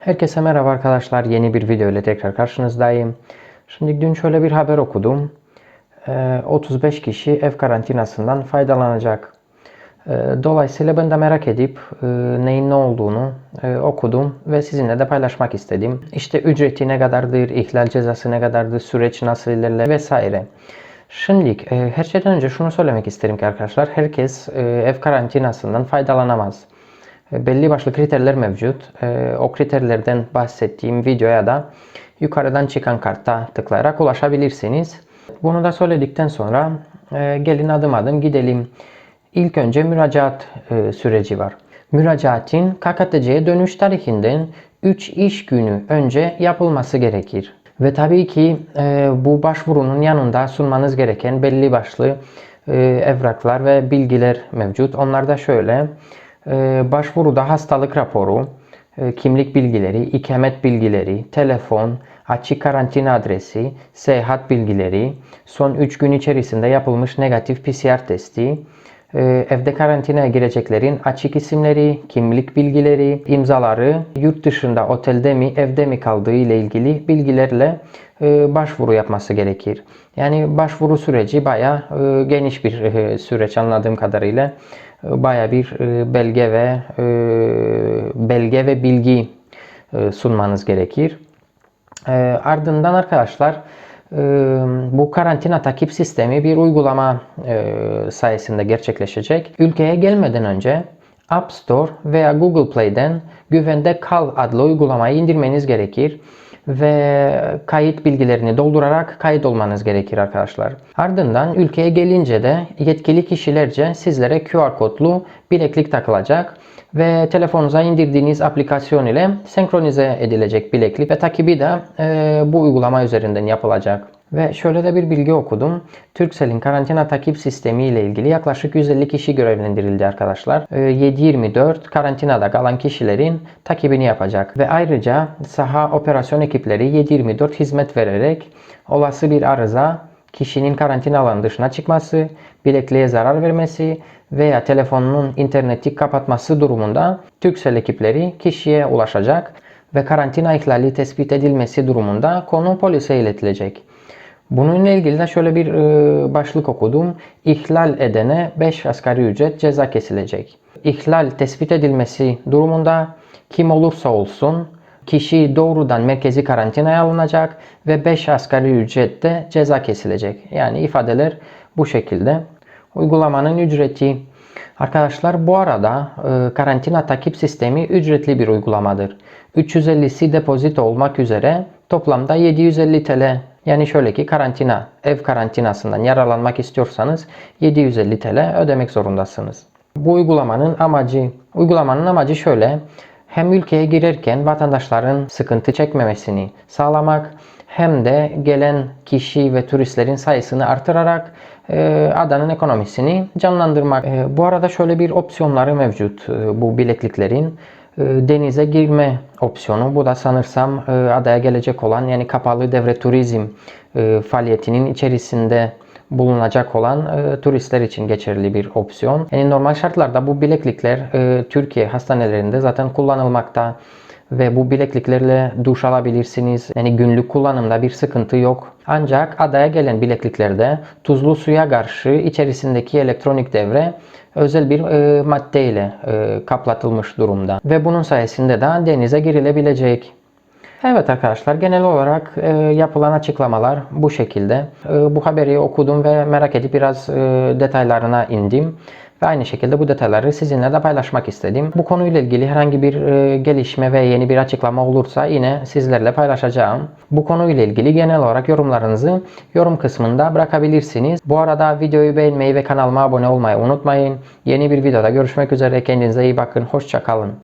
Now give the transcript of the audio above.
Herkese merhaba arkadaşlar. Yeni bir video ile tekrar karşınızdayım. Şimdi dün şöyle bir haber okudum. Ee, 35 kişi ev karantinasından faydalanacak. Ee, Dolayısıyla ben de merak edip e, neyin ne olduğunu e, okudum ve sizinle de paylaşmak istedim. İşte ücreti ne kadardır, ihlal cezası ne kadardır, süreç nasıl ilerler vesaire. Şimdi e, her şeyden önce şunu söylemek isterim ki arkadaşlar herkes ev karantinasından faydalanamaz. E, belli başlı kriterler mevcut. E, O kriterlerden bahsettiğim videoya da yukarıdan çıkan kartta tıklayarak ulaşabilirsiniz. Bunu da söyledikten sonra e, gelin adım adım gidelim. İlk önce müracaat süreci var. Müracaatın KKTC'ye dönüş tarihinden 3 iş günü önce yapılması gerekir. Ve tabii ki e, bu başvurunun yanında sunmanız gereken belli başlı e, evraklar ve bilgiler mevcut. Onlar da şöyle. E, başvuruda hastalık raporu, e, kimlik bilgileri, ikamet bilgileri, telefon, açık karantina adresi, seyahat bilgileri, son 3 gün içerisinde yapılmış negatif PCR testi, evde karantinaya gireceklerin açık isimleri, kimlik bilgileri, imzaları, yurt dışında otelde mi evde mi kaldığı ile ilgili bilgilerle e, başvuru yapması gerekir. Yani başvuru süreci baya geniş bir e, süreç anladığım kadarıyla. E, Baya bir e, belge ve e, belge ve bilgi e, sunmanız gerekir. E, ardından arkadaşlar e, bu karantina takip sistemi bir uygulama sayesinde gerçekleşecek. Ülkeye gelmeden önce App Store veya Google Play'den Güvende Kal adlı uygulamayı indirmeniz gerekir ve kayıt bilgilerini doldurarak kayıt olmanız gerekir arkadaşlar. Ardından ülkeye gelince de yetkili kişilerce sizlere QR kodlu bileklik takılacak ve telefonunuza indirdiğiniz aplikasyon ile senkronize edilecek bileklik ve takibi de e, bu uygulama üzerinden yapılacak. Ve şöyle de bir bilgi okudum. Turkcell'in karantina takip sistemi ile ilgili yaklaşık 150 kişi görevlendirildi arkadaşlar. Ee, 7-24 karantinada kalan kişilerin takibini yapacak. Ve ayrıca saha operasyon ekipleri 7-24 hizmet vererek olası bir arıza, kişinin karantina alanı dışına çıkması, bilekliğe zarar vermesi veya telefonunun interneti kapatması durumunda Turkcell ekipleri kişiye ulaşacak ve karantina ihlali tespit edilmesi durumunda konu polise iletilecek. Bununla ilgili de şöyle bir e, başlık okudum. İhlal edene 5 asgari ücret ceza kesilecek. İhlal tespit edilmesi durumunda kim olursa olsun kişi doğrudan merkezi karantinaya alınacak ve 5 asgari ücrette ceza kesilecek. Yani ifadeler bu şekilde. Uygulamanın ücreti Arkadaşlar bu arada e, karantina takip sistemi ücretli bir uygulamadır. 350'si depozito olmak üzere toplamda 750 TL yani şöyle ki karantina, ev karantinasından yararlanmak istiyorsanız 750 TL ödemek zorundasınız. Bu uygulamanın amacı, uygulamanın amacı şöyle. Hem ülkeye girerken vatandaşların sıkıntı çekmemesini sağlamak hem de gelen kişi ve turistlerin sayısını artırarak e, adanın ekonomisini canlandırmak. E, bu arada şöyle bir opsiyonları mevcut e, bu bilekliklerin. E, denize girme opsiyonu. Bu da sanırsam e, adaya gelecek olan yani kapalı devre turizm e, faaliyetinin içerisinde bulunacak olan e, turistler için geçerli bir opsiyon. Yani normal şartlarda bu bileklikler e, Türkiye hastanelerinde zaten kullanılmakta ve bu bilekliklerle duş alabilirsiniz. Yani günlük kullanımda bir sıkıntı yok. Ancak adaya gelen bilekliklerde tuzlu suya karşı içerisindeki elektronik devre özel bir e, maddeyle e, kaplatılmış durumda. Ve bunun sayesinde de denize girilebilecek. Evet arkadaşlar genel olarak e, yapılan açıklamalar bu şekilde. E, bu haberi okudum ve merak edip biraz e, detaylarına indim. Ve aynı şekilde bu detayları sizinle de paylaşmak istedim. Bu konuyla ilgili herhangi bir e, gelişme ve yeni bir açıklama olursa yine sizlerle paylaşacağım. Bu konuyla ilgili genel olarak yorumlarınızı yorum kısmında bırakabilirsiniz. Bu arada videoyu beğenmeyi ve kanalıma abone olmayı unutmayın. Yeni bir videoda görüşmek üzere. Kendinize iyi bakın. Hoşçakalın.